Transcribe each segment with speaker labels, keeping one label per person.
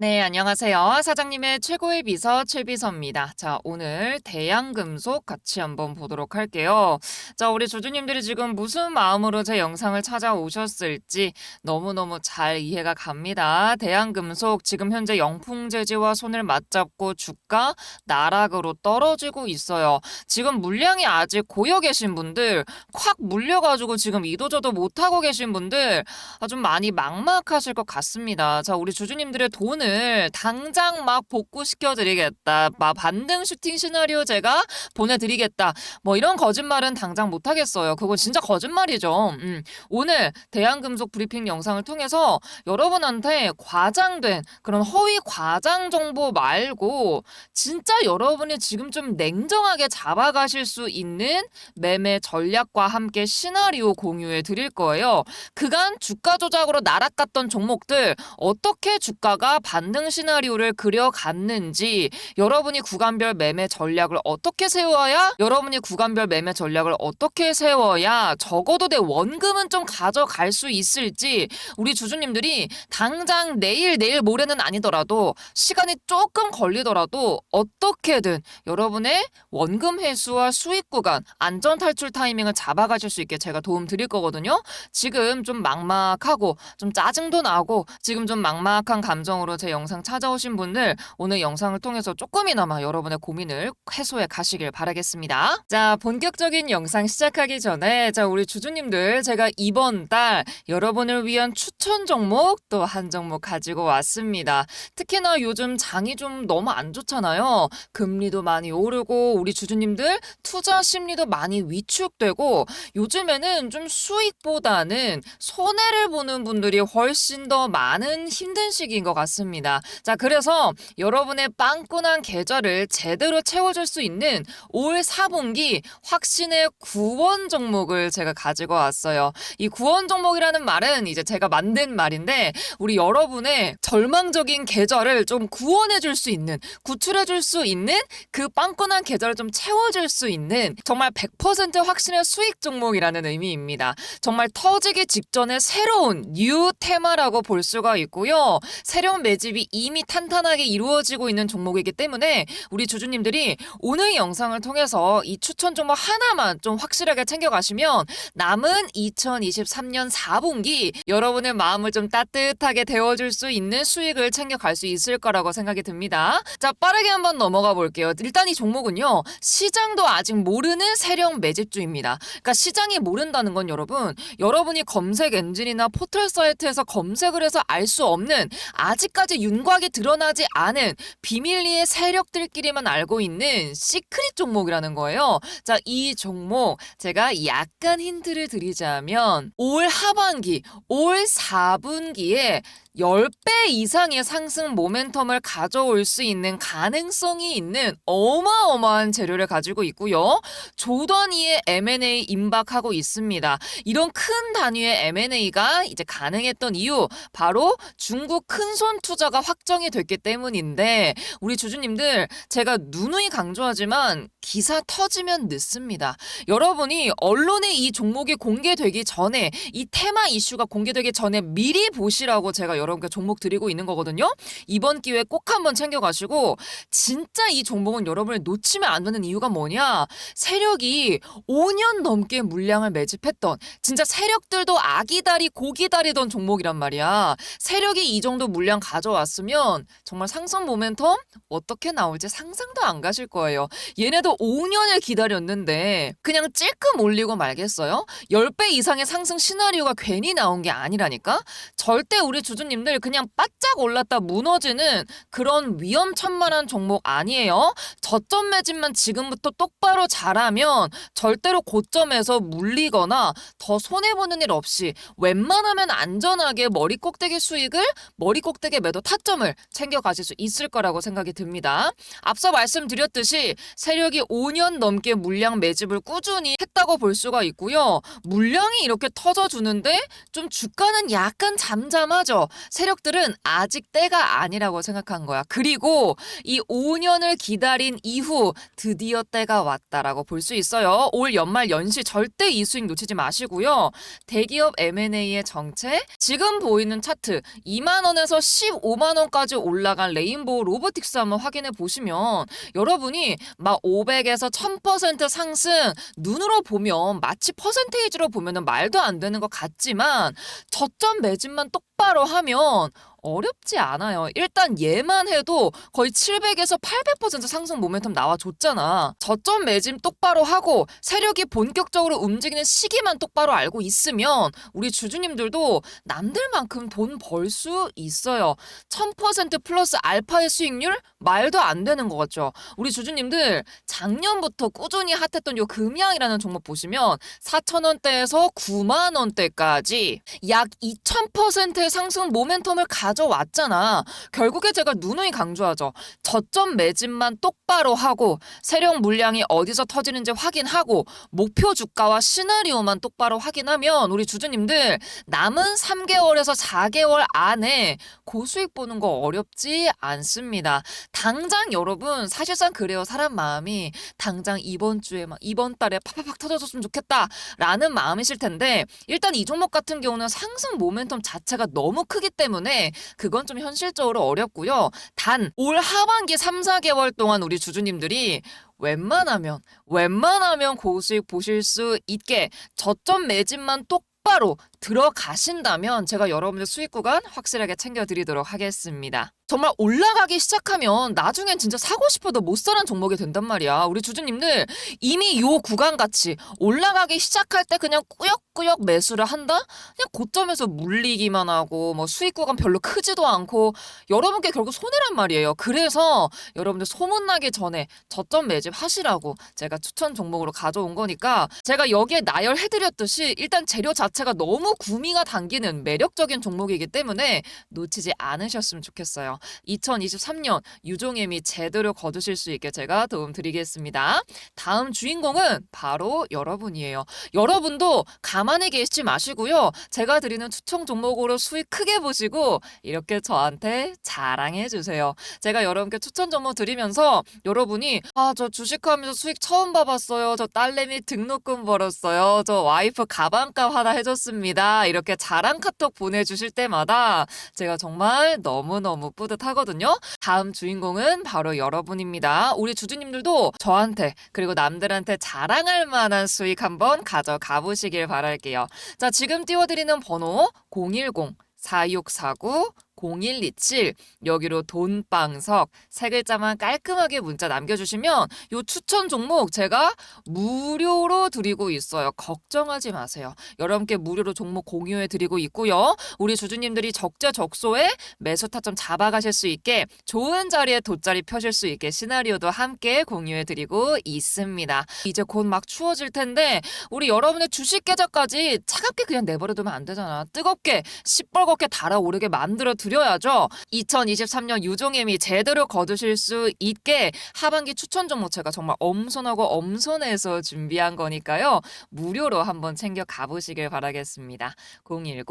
Speaker 1: 네, 안녕하세요. 사장님의 최고의 비서 최비서입니다. 자, 오늘 대양금속 같이 한번 보도록 할게요. 자, 우리 주주님들이 지금 무슨 마음으로 제 영상을 찾아오셨을지 너무너무 잘 이해가 갑니다. 대양금속 지금 현재 영풍재지와 손을 맞잡고 주가 나락으로 떨어지고 있어요. 지금 물량이 아직 고여 계신 분들, 콱 물려가지고 지금 이도저도 못하고 계신 분들 아, 좀 많이 막막하실 것 같습니다. 자, 우리 주주님들의 돈을 당장 막 복구시켜 드리겠다. 막 반등 슈팅 시나리오 제가 보내드리겠다. 뭐 이런 거짓말은 당장 못 하겠어요. 그건 진짜 거짓말이죠. 음. 오늘 대한금속 브리핑 영상을 통해서 여러분한테 과장된 그런 허위 과장 정보 말고 진짜 여러분이 지금 좀 냉정하게 잡아가실 수 있는 매매 전략과 함께 시나리오 공유해 드릴 거예요. 그간 주가 조작으로 날아갔던 종목들 어떻게 주가가 반등 시나리오를 그려갔는지 여러분이 구간별 매매 전략을 어떻게 세워야 여러분이 구간별 매매 전략을 어떻게 세워야 적어도 내 원금은 좀 가져갈 수 있을지 우리 주주님들이 당장 내일 내일 모레는 아니더라도 시간이 조금 걸리더라도 어떻게든 여러분의 원금 회수와 수익 구간 안전 탈출 타이밍을 잡아가실 수 있게 제가 도움 드릴 거거든요. 지금 좀 막막하고 좀 짜증도 나고 지금 좀 막막한 감정으로 제 영상 찾아오신 분들 오늘 영상을 통해서 조금이나마 여러분의 고민을 해소해 가시길 바라겠습니다. 자, 본격적인 영상 시작하기 전에 자, 우리 주주님들 제가 이번 달 여러분을 위한 추천 종목 또 한 종목 가지고 왔습니다. 특히나 요즘 장이 좀 너무 안 좋잖아요. 금리도 많이 오르고 우리 주주님들 투자 심리도 많이 위축되고 요즘에는 좀 수익보다는 손해를 보는 분들이 훨씬 더 많은 힘든 시기인 것 같습니다. 자, 그래서 여러분의 빵꾸난 계좌를 제대로 채워줄 수 있는 올 4분기 확신의 구원 종목을 제가 가지고 왔어요. 이 구원 종목이라는 말은 이제 제가 만든 말인데 우리 여러분의 절망적인 계좌를 좀 구원해줄 수 있는 구출해줄 수 있는 그 빵꾸난 계좌를 좀 채워줄 수 있는 정말 100% 확신의 수익 종목이라는 의미입니다. 정말 터지기 직전에 새로운 뉴 테마라고 볼 수가 있고요. 새로운 매 집이 이미 탄탄하게 이루어지고 있는 종목이기 때문에 우리 주주님들이 오늘 영상을 통해서 이 추천 종목 하나만 좀 확실하게 챙겨가시면 남은 2023년 4분기 여러분의 마음을 좀 따뜻하게 데워줄 수 있는 수익을 챙겨갈 수 있을 거라고 생각이 듭니다. 자, 빠르게 한번 넘어가 볼게요. 일단 이 종목은요, 시장도 아직 모르는 세력 매집주입니다. 그러니까 시장이 모른다는 건 여러분, 여러분이 검색 엔진이나 포털 사이트에서 검색을 해서 알 수 없는 아직까지 윤곽이 드러나지 않은 비밀리에 세력들끼리만 알고 있는 시크릿 종목이라는 거예요. 자, 이 종목 제가 약간 힌트를 드리자면 올 하반기, 올 4분기에 10배 이상의 상승 모멘텀을 가져올 수 있는 가능성이 있는 어마어마한 재료를 가지고 있고요. 조 단위의 M&A 임박하고 있습니다. 이런 큰 단위의 M&A가 이제 가능했던 이유 바로 중국 큰손 투자가 확정이 됐기 때문인데 우리 주주님들 제가 누누이 강조하지만 기사 터지면 늦습니다. 여러분이 언론에 이 종목이 공개되기 전에 이 테마 이슈가 공개되기 전에 미리 보시라고 제가 여러분 께 종목 드리고 있는 거거든요. 이번 기회에 꼭 한번 챙겨가시고 진짜 이 종목은 여러분을 놓치면 안 되는 이유가 뭐냐? 세력이 5년 넘게 물량을 매집했던 진짜 세력들도 아기다리 고기다리던 종목이란 말이야. 세력이 이 정도 물량 가져왔으면 정말 상승 모멘텀 어떻게 나올지 상상도 안 가실 거예요. 얘네도 5년을 기다렸는데 그냥 찔끔 올리고 말겠어요? 10배 이상의 상승 시나리오가 괜히 나온 게 아니라니까? 절대 우리 주주님 들 그냥 바짝 올랐다 무너지는 그런 위험천만한 종목 아니에요. 저점 매집만 지금부터 똑바로 잘하면 절대로 고점에서 물리거나 더 손해보는 일 없이 웬만하면 안전하게 머리 꼭대기 수익을 머리 꼭대기 매도 타점을 챙겨가실 수 있을 거라고 생각이 듭니다. 앞서 말씀드렸듯이 세력이 5년 넘게 물량 매집을 꾸준히 했다고 볼 수가 있고요. 물량이 이렇게 터져주는데 좀 주가는 약간 잠잠하죠. 세력들은 아직 때가 아니라고 생각한 거야. 그리고 이 5년을 기다린 이후 드디어 때가 왔다라고 볼 수 있어요. 올 연말 연시 절대 이 수익 놓치지 마시고요. 대기업 M&A의 정체, 지금 보이는 차트 2만 원에서 15만 원까지 올라간 레인보우 로보틱스 한번 확인해 보시면 여러분이 막 500에서 1000% 상승 눈으로 보면 마치 퍼센테이지로 보면은 말도 안 되는 것 같지만 저점 매집만 똑 바로 하면 어렵지 않아요. 일단 얘만 해도 거의 700에서 800% 상승 모멘텀 나와줬잖아. 저점 매짐 똑바로 하고 세력이 본격적으로 움직이는 시기만 똑바로 알고 있으면 우리 주주님들도 남들만큼 돈 벌 수 있어요. 1000% 플러스 알파의 수익률 말도 안 되는 거 같죠. 우리 주주님들 작년부터 꾸준히 핫했던 요 금양이라는 종목 보시면 4,000원대에서 9만 원대까지 약 2,000%의 상승 모멘텀을 가져왔잖아. 결국에 제가 누누이 강조하죠. 저점 매집만 똑바로 하고 세력 물량이 어디서 터지는지 확인하고 목표 주가와 시나리오만 똑바로 확인하면 우리 주주님들 남은 3개월에서 4개월 안에 고수익 보는 거 어렵지 않습니다. 당장 여러분 사실상 그래요. 사람 마음이 당장 이번 주에 막 이번 달에 팍팍팍 터져줬으면 좋겠다라는 마음이실 텐데 일단 이 종목 같은 경우는 상승 모멘텀 자체가 너무 크기 때문에 그건 좀 현실적으로 어렵고요. 단 올 하반기 3, 4개월 동안 우리 주주님들이 웬만하면 웬만하면 고수익 보실 수 있게 저점 매집만 똑바로 들어가신다면 제가 여러분들 수익 구간 확실하게 챙겨드리도록 하겠습니다. 정말 올라가기 시작하면 나중엔 진짜 사고 싶어도 못 사는 종목이 된단 말이야. 우리 주주님들 이미 요 구간 같이 올라가기 시작할 때 그냥 꾸역꾸역 매수를 한다? 그냥 고점에서 물리기만 하고 뭐 수익 구간 별로 크지도 않고 여러분께 결국 손해란 말이에요. 그래서 여러분들 소문나기 전에 저점 매집 하시라고 제가 추천 종목으로 가져온 거니까 제가 여기에 나열해드렸듯이 일단 재료 자체가 너무 구미가 당기는 매력적인 종목이기 때문에 놓치지 않으셨으면 좋겠어요. 2023년 유종임이 제대로 거두실 수 있게 제가 도움 드리겠습니다. 다음 주인공은 바로 여러분이에요. 여러분도 가만히 계시지 마시고요. 제가 드리는 추천 종목으로 수익 크게 보시고 이렇게 저한테 자랑해 주세요. 제가 여러분께 추천 종목 드리면서 여러분이 아 저 주식하면서 수익 처음 봐봤어요. 저 딸내미 등록금 벌었어요. 저 와이프 가방값 하나 해줬습니다. 이렇게 자랑 카톡 보내주실 때마다 제가 정말 너무너무 뿌듯하거든요. 다음 주인공은 바로 여러분입니다. 우리 주주님들도 저한테 그리고 남들한테 자랑할 만한 수익 한번 가져가 보시길 바랄게요. 자, 지금 띄워드리는 번호 010 4649 0127 여기로 돈방석 세 글자만 깔끔하게 문자 남겨주시면 요 추천 종목 제가 무료로 드리고 있어요. 걱정하지 마세요. 여러분께 무료로 종목 공유해 드리고 있고요. 우리 주주님들이 적재적소에 매수 타점 잡아가실 수 있게 좋은 자리에 돗자리 펴실 수 있게 시나리오도 함께 공유해 드리고 있습니다. 이제 곧 막 추워질 텐데 우리 여러분의 주식 계좌까지 차갑게 그냥 내버려 두면 안 되잖아. 뜨겁게 시뻘겋게 달아오르게 만들어 드 려야죠. 2023년 유종임이 제대로 거두실 수 있게 하반기 추천 종목 제가 정말 엄선하고 엄선해서 준비한 거니까요. 무료로 한번 챙겨 가보시길 바라겠습니다. 010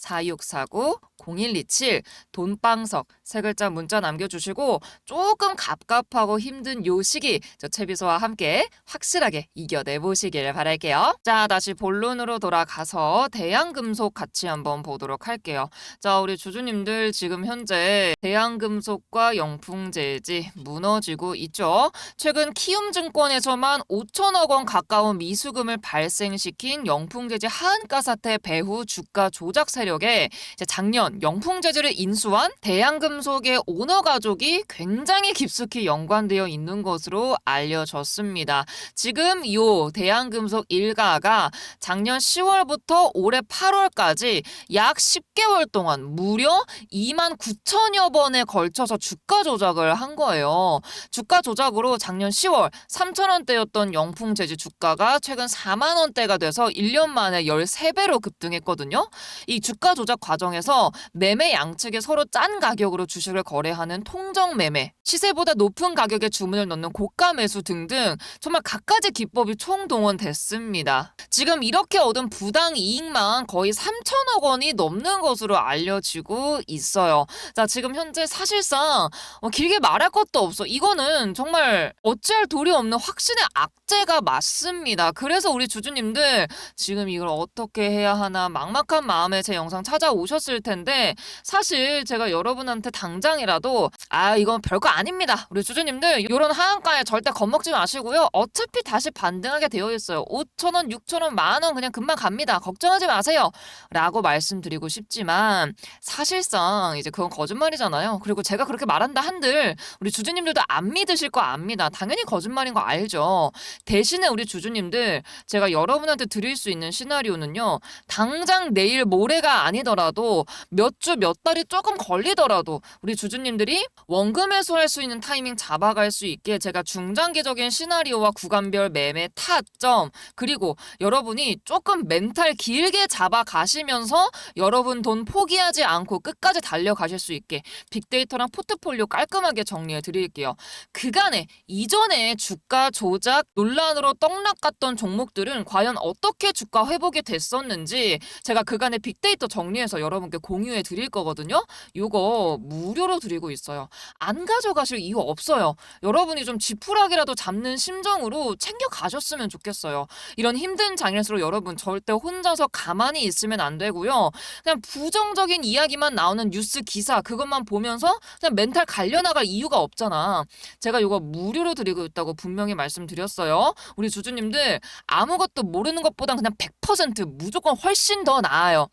Speaker 1: 4649 0127 돈방석 세 글자 문자 남겨주시고 조금 갑갑하고 힘든 요 시기 저 채비소와 함께 확실하게 이겨내 보시길 바랄게요. 자 다시 본론으로 돌아가서 대양금속 같이 한번 보도록 할게요. 자 우리 주주님들 지금 현재 대양금속과 영풍재지 무너지고 있죠. 최근 키움증권에서만 5천억 원 가까운 미수금을 발생시킨 영풍재지 하한가 사태 배후 주가 조작 세력 에 이제 작년 영풍 재질을 인수한 대양금속의 오너 가족이 굉장히 깊숙이 연관되어 있는 것으로 알려졌습니다. 지금 이 대양금속 일가가 작년 10월부터 올해 8월까지 약 10개월 동안 무려 2만 9천여 번에 걸쳐서 주가 조작을 한 거예요. 주가 조작으로 작년 10월 3천 원대였던 영풍재질 주가가 최근 4만 원대가 돼서 1년 만에 13배로 급등했거든요. 이 주가 주가 조작 과정에서 매매 양측에 서로 짠 가격으로 주식을 거래하는 통정 매매, 시세보다 높은 가격에 주문을 넣는 고가 매수 등등 정말 갖가지 기법이 총동원됐습니다. 지금 이렇게 얻은 부당 이익만 거의 3천억 원이 넘는 것으로 알려지고 있어요. 자, 지금 현재 사실상 어, 길게 말할 것도 없어. 이거는 정말 어찌할 도리 없는 확신의 악재가 맞습니다. 그래서 우리 주주님들 지금 이걸 어떻게 해야 하나 막막한 마음에 제 영상 찾아오셨을 텐데 사실 제가 여러분한테 당장이라도 아 이건 별거 아닙니다. 우리 주주님들 이런 하한가에 절대 겁먹지 마시고요. 어차피 다시 반등하게 되어 있어요. 5천 원, 6천 원, 만 원 그냥 금방 갑니다. 걱정하지 마세요. 라고 말씀드리고 싶지만 사실상 이제 그건 거짓말이잖아요. 그리고 제가 그렇게 말한다 한들 우리 주주님들도 안 믿으실 거 압니다. 당연히 거짓말인 거 알죠. 대신에 우리 주주님들 제가 여러분한테 드릴 수 있는 시나리오는요. 당장 내일 모레가 아니더라도 몇 주 몇 달이 조금 걸리더라도 우리 주주님들이 원금 회수할 수 있는 타이밍 잡아갈 수 있게 제가 중장기적인 시나리오와 구간별 매매 타점 그리고 여러분이 조금 멘탈 길게 잡아가시면서 여러분 돈 포기하지 않고 끝까지 달려가실 수 있게 빅데이터랑 포트폴리오 깔끔하게 정리해 드릴게요. 그간에 이전에 주가 조작 논란으로 떡락갔던 종목들은 과연 어떻게 주가 회복이 됐었는지 제가 그간의 빅데이터 정리해서 여러분께 공유해 드릴 거거든요. 이거 무료로 드리고 있어요. 안 가져가실 이유 없어요. 여러분이 좀 지푸라기라도 잡는 심정으로 챙겨 가셨으면 좋겠어요. 이런 힘든 장일수록 여러분 절대 혼자서 가만히 있으면 안 되고요. 그냥 부정적인 이야기만 나오는 뉴스 기사 그것만 보면서 그냥 멘탈 갈려나갈 이유가 없잖아. 제가 이거 무료로 드리고 있다고 분명히 말씀드렸어요. 우리 주주님들 아무것도 모르는 것보단 그냥 100% 무조건 훨씬 더 나아요.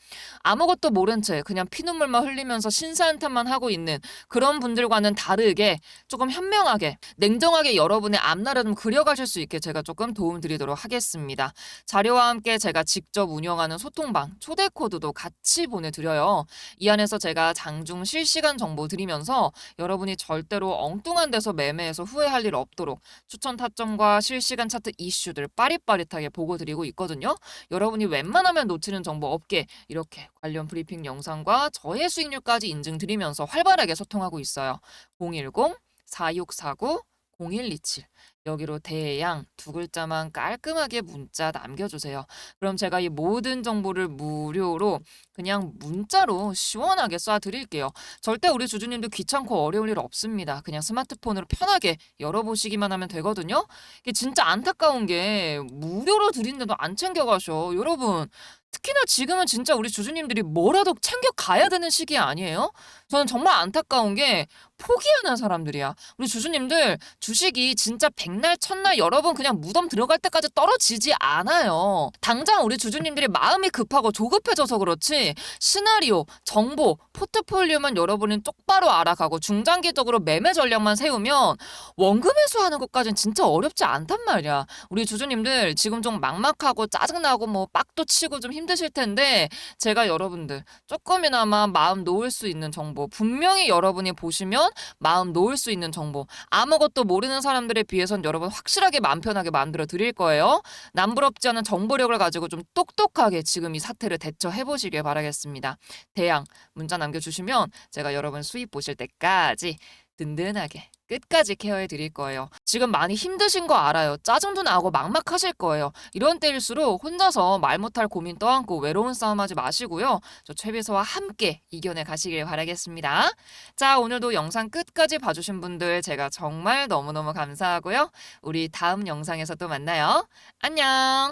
Speaker 1: 아무것도 모른 채 그냥 피눈물만 흘리면서 신사한탄만 하고 있는 그런 분들과는 다르게 조금 현명하게 냉정하게 여러분의 앞날을 좀 그려가실 수 있게 제가 조금 도움 드리도록 하겠습니다. 자료와 함께 제가 직접 운영하는 소통방 초대 코드도 같이 보내드려요. 이 안에서 제가 장중 실시간 정보 드리면서 여러분이 절대로 엉뚱한 데서 매매해서 후회할 일 없도록 추천 타점과 실시간 차트 이슈들 빠릿빠릿하게 보고 드리고 있거든요. 여러분이 웬만하면 놓치는 정보 없게 이렇게 관련 브리핑 영상과 저의 수익률까지 인증드리면서 활발하게 소통하고 있어요. 010 4649 0127 여기로 대양 두 글자만 깔끔하게 문자 남겨주세요. 그럼 제가 이 모든 정보를 무료로 그냥 문자로 시원하게 쏴드릴게요. 절대 우리 주주님도 귀찮고 어려울 일 없습니다. 그냥 스마트폰으로 편하게 열어보시기만 하면 되거든요. 이게 진짜 안타까운 게 무료로 드리는데도 안 챙겨가셔. 여러분 특히나 지금은 진짜 우리 주주님들이 뭐라도 챙겨 가야 되는 시기 아니에요? 저는 정말 안타까운 게 포기하는 사람들이야. 우리 주주님들 주식이 진짜 백날 첫날 여러분 그냥 무덤 들어갈 때까지 떨어지지 않아요. 당장 우리 주주님들이 마음이 급하고 조급해져서 그렇지 시나리오, 정보, 포트폴리오만 여러분이 똑바로 알아가고 중장기적으로 매매 전략만 세우면 원금 회수하는 것까지는 진짜 어렵지 않단 말이야. 우리 주주님들 지금 좀 막막하고 짜증나고 뭐 빡도 치고 좀 힘드실 텐데 제가 여러분들 조금이나마 마음 놓을 수 있는 정보 분명히 여러분이 보시면 마음 놓을 수 있는 정보 아무것도 모르는 사람들에 비해선 여러분 확실하게 마음 편하게 만들어 드릴 거예요. 남부럽지 않은 정보력을 가지고 좀 똑똑하게 지금 이 사태를 대처해 보시길 바라겠습니다. 대양 문자 남겨주시면 제가 여러분 수입 보실 때까지 든든하게 끝까지 케어해 드릴 거예요. 지금 많이 힘드신 거 알아요. 짜증도 나고 막막하실 거예요. 이런 때일수록 혼자서 말 못할 고민 떠안고 외로운 싸움 하지 마시고요. 저 최비서와 함께 이겨내 가시길 바라겠습니다. 자, 오늘도 영상 끝까지 봐주신 분들 제가 정말 너무너무 감사하고요. 우리 다음 영상에서 또 만나요. 안녕!